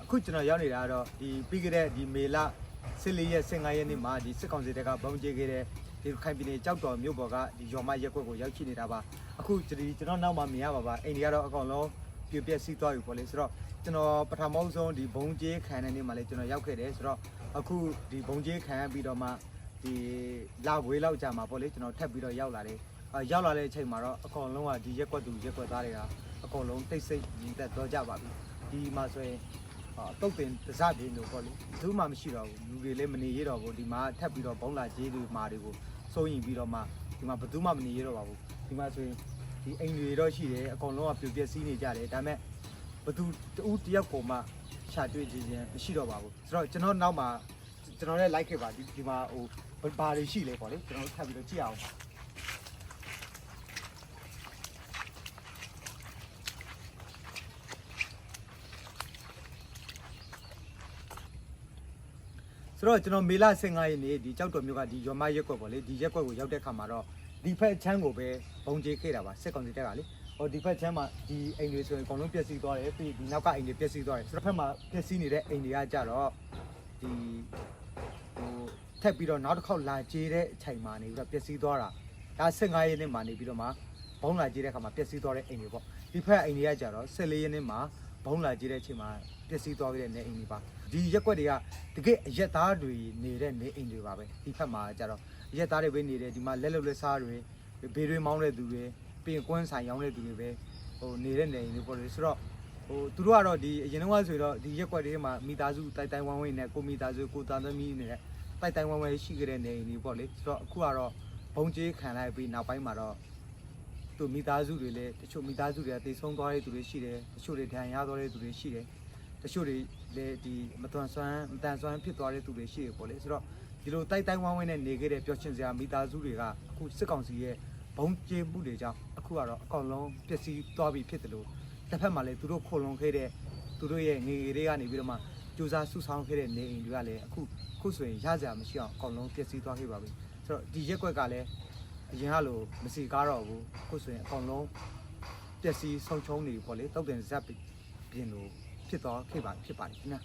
အခုကျွန်တော်ရောက်နေတာကတော့ဒီပြီးခဲ့တဲ့ဒီမေလ14ရက်15ရက်နေ့မှာဒီစစ်ကောင်စီတပ်ကဘုံကျဲခဲ့တဲ့ဒီခိုင်ပြည်နယ်ကြောက်တော်မြို့ပေါ်ကဒီရွာမရက်ကွက်ကိုရောက်ရှိနေတာပါအခုဒီကျွန်တော်နောက်မှမြင်ရပါပါအိမ်တွေကတော့အကောင်လုံးပြပြစီးသွားပြီပေါ့လေဆိုတော့ကျွန်တော်ပထမဆုံးဒီဘုံကျဲခံတဲ့နေ့မှာလေကျွန်တော်ရောက်ခဲ့တယ်ဆိုတော့အခုဒီဘုံကျဲခံပြီးတော့မှဒီလာဝေးလောက်ကြာမှာပေါ့လေကျွန်တော်ထပ်ပြီးတော့ရောက်လာတယ်အာရောက်လာတဲ့အချိန်မှာတော့အကောင်လုံးကဒီရက်ကွက်သူရက်ကွက်သားတွေက အကောင်လုံးတိတ်ဆိတ်ညီသက်တော့ကြပါပြီဒီမှာဆိုရင်အာ တုတ်တင်တစပြင်းလို့ပေါ့လေဘူးမှမရှိတော့ဘူးလူတွေလည်းမနေရတော့ဘူးဒီမှာထပ်ပြီးတော့ဘုံလာကြီးတွေမာတွေကိုစိုးရင်ပြီးတော့မှဒီမှာဘယ်သူမှမနေရတော့ပါဘူးဒီမှာဆိုရင်ဒီအိမ်တွေတော့ရှိတယ်အကုန်လုံးကပြပြစီးနေကြတယ်ဒါပေမဲ့ဘယ်သူတူတယောက်ကိုမှရှာတွေ့ခြင်းချင်းမရှိတော့ပါဘူးဆိုတော့ကျွန်တော်နောက်မှာကျွန်တော်လည်း like ခဲ့ပါဒီဒီမှာဟိုဘာတွေရှိလဲပေါ့လေကျွန်တော်ထပ်ပြီးတော့ကြည့်အောင် ဆိုတော့ကျွန်တော်မေလ15ရက်နေ့ဒီကြောက်တော်မြို့ကဒီရွာမရက်ကွက်ပေါ့လေဒီရက်ကွက်ကိုရောက်တဲ့ခါမှာတော့ဒီဖက်ချမ်းကိုပဲဘုံကျဲခဲ့တာပါစစ်ကောင်စီတပ်ကလေဟောဒီဖက်ချမ်းမှာဒီအိမ်တွေဆိုရင်အကုန်လုံးပျက်စီးသွားတယ်ပြီးဒီနောက်ကအိမ်တွေပျက်စီးသွားတယ်ဆိုတော့ဖက်မှာပျက်စီးနေတဲ့အိမ်တွေကကြတော့ဒီဟိုထက်ပြီးတော့နောက်တစ်ခေါက်လာကျေးတဲ့အချိန်မှာနေပြီးတော့ပျက်စီးသွားတာဒါ15ရက်နေ့မှာနေပြီးတော့မှဘုံလာကျေးတဲ့ခါမှာပျက်စီးသွားတဲ့အိမ်တွေပေါ့ဒီဖက်အိမ်တွေကကြတော့14ရက်နေ့မှာ ဘုံလာကျေးတဲ့အချိန်မှာပျက်စီးသွားခဲ့တဲ့နေအိမ်တွေပါဒီရက်ကွက်တွေကတကယ်အရက်သားတွေနေတဲ့နေအိမ်တွေပါပဲဒီဖက်မှာကြတော့အရက်သားတွေပဲနေတယ်ဒီမှာလက်လုံလက်စားတွေဘေးတွေမောင်းတဲ့သူတွေပြင်ကွန်းဆိုင်ရောင်းတဲ့သူတွေပဲဟိုနေတဲ့နေအိမ်တွေပေါ့လေဆိုတော့ဟိုသူတို့ကတော့ဒီအရင်တော့ဆိုတော့ဒီရက်ကွက်တွေမှာမိသားစုတိုက်တိုင်းဝမ်းဝင်းနဲ့ကိုမိသားစုကိုသားသမီးနဲ့တိုက်တိုင်းဝမ်းဝင်းရှိကြတဲ့နေအိမ်တွေပေါ့လေဆိုတော့အခုကတော့ဘုံကျေးခံလိုက်ပြီးနောက်ပိုင်းမှာတော့ သူမိသားစုတွေလည်းတချို့မိသားစုတွေကတိတ်ဆုံးသွားတဲ့သူတွေရှိတယ်တချို့တွေဒဏ်ရာရသွားတဲ့သူတွေရှိတယ်တချို့တွေလည်းဒီမတွန်ဆွမ်းမတန်ဆွမ်းဖြစ်သွားတဲ့သူတွေရှိတယ်ပေါ့လေဆိုတော့ဒီလိုတိုက်တိုင်းဝမ်းဝင်းနဲ့နေခဲ့တဲ့ပျော်ရွှင်စရာမိသားစုတွေကအခုစစ်ကောင်စီရဲ့ဘုံကျင်းမှုတွေကြောင့်အခုကတော့အကောင်လုံးပျက်စီးသွားပြီဖြစ်တယ်လို့တစ်ဖက်မှာလည်းသူတို့ခုံလုံခဲ့တဲ့သူတို့ရဲ့ငေငယ်တွေကနေပြီးတော့မှကြိုးစားဆုဆောင်ခဲ့တဲ့နေအိမ်တွေကလည်းအခုအခုဆိုရင်ရစရာမရှိအောင်အကောင်လုံးပျက်စီးသွားခဲ့ပါပြီဆိုတော့ဒီရက်ကွက်ကလည်း အရင်ကလိုမစီကားတော့ဘူးအခုဆိုရင်အကောင်လုံးပျက်စီးဆုံးချုံးနေပြီပေါ့လေတောက်တင်ဇက်ပြင်လို့ဖြစ်သွားခဲ့ပါဖြစ်ပါတယ်ခင်ဗျာ